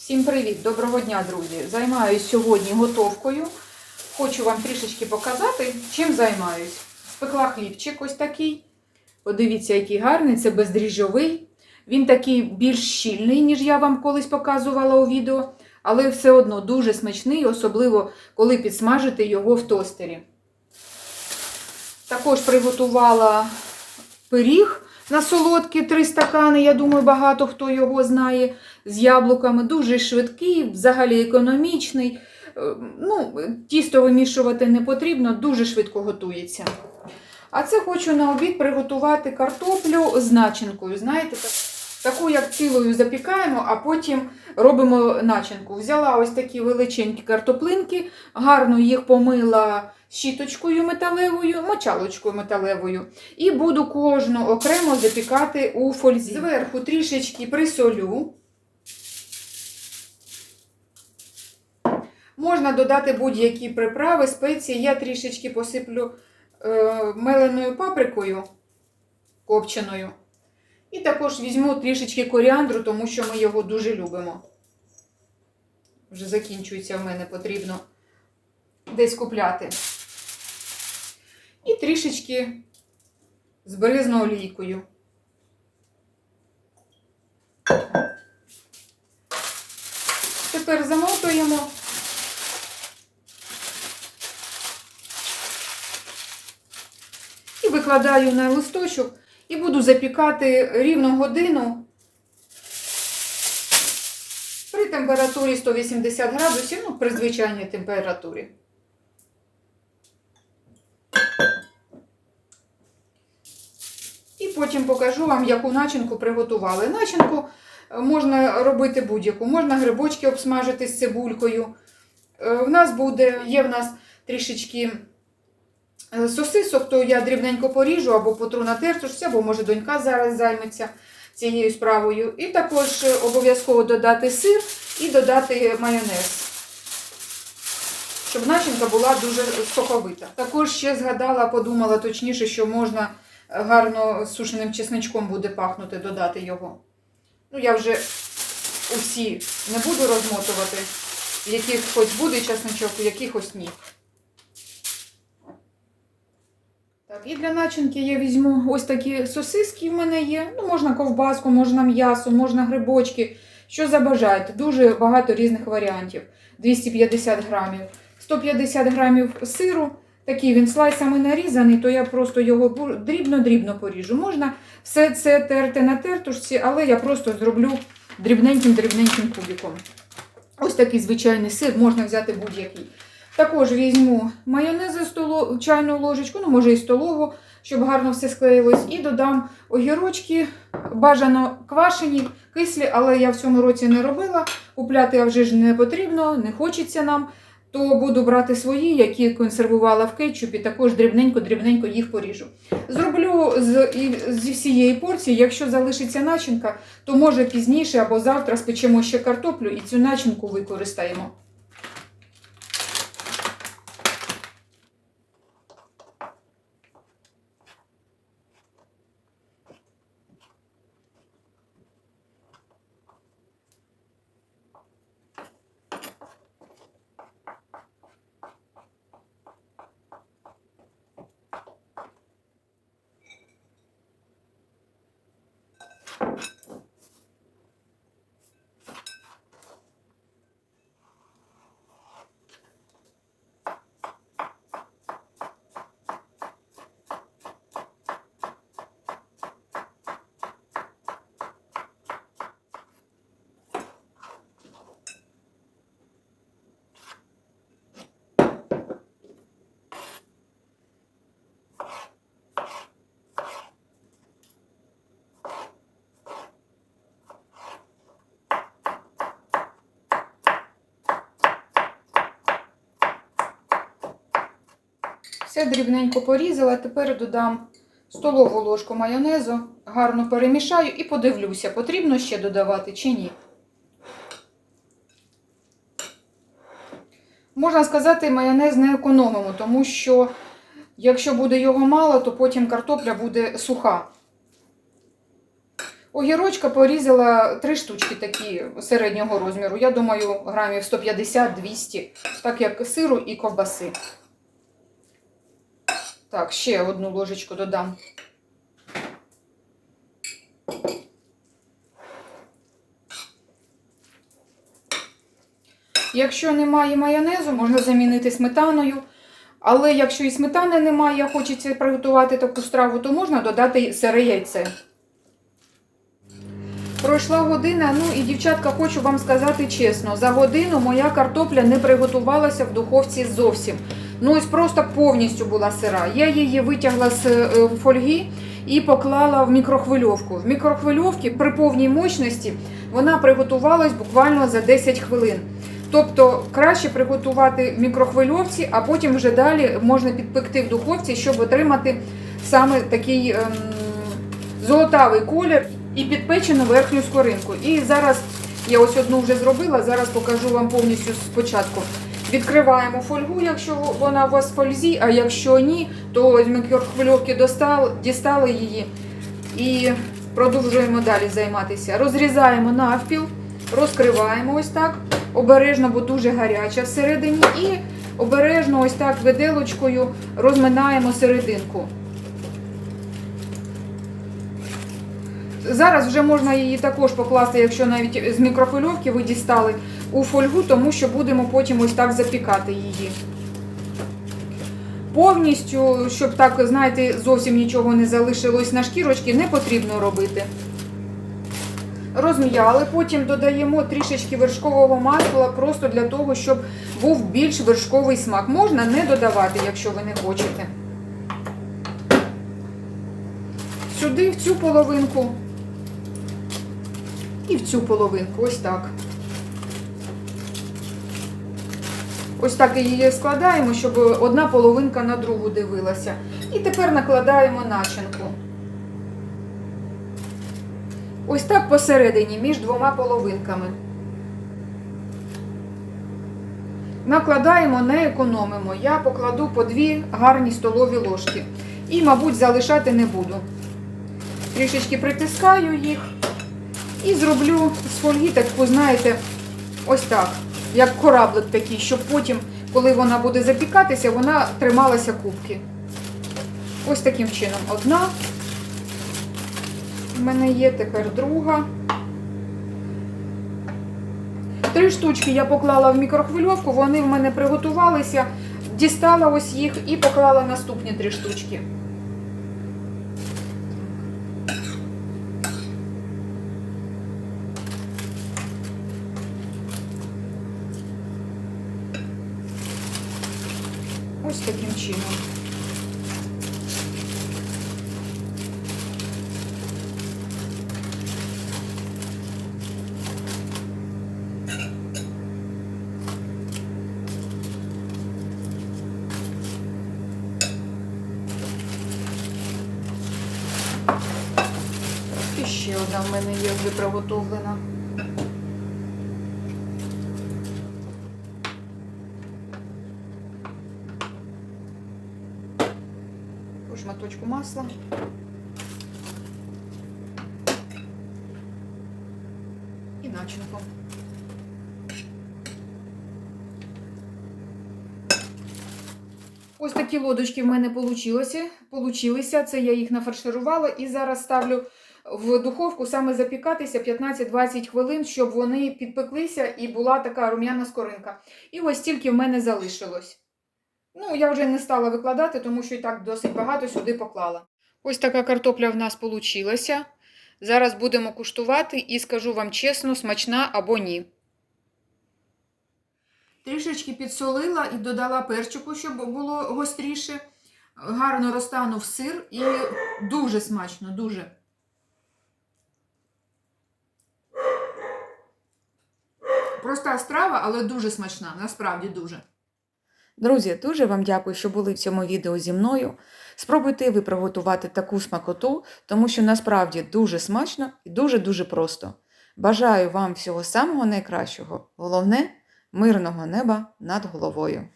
Всім привіт! Доброго дня, друзі! Займаюсь сьогодні готовкою. Хочу вам трішечки показати, чим займаюсь. Спекла хлібчик ось такий. Подивіться, який гарний, це бездріжджовий. Він такий більш щільний, ніж я вам колись показувала у відео, але все одно дуже смачний, особливо коли підсмажити його в тостері. Також приготувала пиріг на солодкі три стакани. Я думаю, багато хто його знає з яблуками. Дуже швидкий, взагалі економічний. Е, Ну, тісто вимішувати не потрібно, дуже швидко готується. А це хочу на обід приготувати картоплю з начинкою. Знаєте, так- таку як цілою запікаємо, а потім робимо начинку. Взяла ось такі величенькі картоплинки, гарно їх помила щіточкою металевою, мочалочкою металевою. І буду кожну окремо запікати у фользі. Зверху трішечки присолю. Можна додати будь-які приправи, спеції. Я трішечки посиплю е, меленою паприкою копченою. І також візьму трішечки коріандру, тому що ми його дуже любимо. Вже закінчується в мене, потрібно десь купляти. І трішечки з олійкою. Тепер замотуємо. І викладаю на листочок і буду запікати рівно годину при температурі 180 градусів, ну, при звичайній температурі. І потім покажу вам, яку начинку приготували. Начинку можна робити будь-яку. Можна грибочки обсмажити з цибулькою. Е, В нас буде, є в нас трішечки сосисок, то я дрібненько поріжу або потру на тертушці, або може донька зараз займеться цією справою. І також е, обов'язково додати сир і додати майонез. Щоб начинка була дуже соковита. Також ще згадала, подумала точніше, що можна гарно сушеним чесничком буде пахнути, додати його. Ну, я вже усі не буду розмотувати, в яких хоч буде чесничок, в якихось ні. Так, і для начинки я візьму ось такі сосиски в мене є. Ну, можна ковбаску, можна м'ясо, можна грибочки. Що забажаєте. Дуже багато різних варіантів. 250 грамів. 150 грамів сиру. Такий він слайсами нарізаний, то я просто його дрібно-дрібно поріжу. Можна все це терти на тертушці, але я просто зроблю дрібненьким-дрібненьким кубиком. Ось такий звичайний сир, можна взяти будь-який. Також візьму майонез столо, чайну ложечку, ну може і столову, щоб гарно все склеїлось. І додам огірочки, бажано квашені, кислі, але я в цьому році не робила. Купляти вже ж не потрібно, не хочеться нам. То буду брати свої, які консервувала в кетчупі, також дрібненько-дрібненько їх поріжу. Зроблю з, зі всієї порції, якщо залишиться начинка, то може пізніше або завтра спечемо ще картоплю і цю начинку використаємо. Все дрібненько порізала. Тепер додам столову ложку майонезу, гарно перемішаю і подивлюся, потрібно ще додавати чи ні. Можна сказати, майонез не економимо, тому що якщо буде його мало, то потім картопля буде суха. Огірочка порізала три штучки такі середнього розміру. Я думаю, грамів 150-200, так як сиру і ковбаси. Так, ще одну ложечку додам. Якщо немає майонезу, можна замінити сметаною. Але якщо і сметани немає, хочеться приготувати таку страву, то можна додати сире яйце. Пройшла година, ну і дівчатка, хочу вам сказати чесно, за годину моя картопля не приготувалася в духовці зовсім. Ну ось просто повністю була сира. Я її витягла з е, фольги і поклала в мікрохвильовку. В мікрохвильовці при повній мощності вона приготувалась буквально за 10 хвилин. Тобто краще приготувати в мікрохвильовці, а потім вже далі можна підпекти в духовці, щоб отримати саме такий ем, золотавий колір і підпечену верхню скоринку. І зараз я ось одну вже зробила, зараз покажу вам повністю спочатку. Відкриваємо фольгу, якщо вона у вас в фользі, а якщо ні, то з мікрохвильовки достали, дістали її і продовжуємо далі займатися. Розрізаємо навпіл, розкриваємо ось так, обережно, бо дуже гаряча всередині, і обережно ось так виделочкою розминаємо серединку. Зараз вже можна її також покласти, якщо навіть з мікрохвильовки ви дістали у фольгу, тому що будемо потім ось так запікати її. Повністю, щоб так, знаєте, зовсім нічого не залишилось на шкірочці, не потрібно робити. Розм'яли, потім додаємо трішечки вершкового масла, просто для того, щоб був більш вершковий смак. Можна не додавати, якщо ви не хочете. Сюди, в цю половинку і в цю половинку, ось так. Ось так її складаємо, щоб одна половинка на другу дивилася. І тепер накладаємо начинку. Ось так посередині, між двома половинками. Накладаємо, не економимо. Я покладу по дві гарні столові ложки. І, мабуть, залишати не буду. Трішечки притискаю їх. І зроблю з фольги таку, знаєте, ось так, як кораблик такий, щоб потім, коли вона буде запікатися, вона трималася кубки. Ось таким чином. Одна. У мене є тепер друга. Три штучки я поклала в мікрохвильовку, вони в мене приготувалися, дістала ось їх і поклала наступні три штучки. Ось таким чином. І ще одна в мене є вже приготовлена. По шматочку масла. І начинку. Ось такі лодочки в мене получилося. Це я їх нафарширувала і зараз ставлю в духовку саме запікатися 15-20 хвилин, щоб вони підпеклися і була така рум'яна скоринка. І ось тільки в мене залишилось. Ну, я вже не стала викладати, тому що і так досить багато сюди поклала. Ось така картопля в нас получилася. Зараз будемо куштувати і скажу вам чесно, смачна або ні. Трішечки підсолила і додала перчику, щоб було гостріше. Гарно розтанув сир і дуже смачно, дуже. Проста страва, але дуже смачна, насправді дуже. Друзі, дуже вам дякую, що були в цьому відео зі мною. Спробуйте ви приготувати таку смакоту, тому що насправді дуже смачно і дуже-дуже просто. Бажаю вам всього самого найкращого. Головне мирного неба над головою.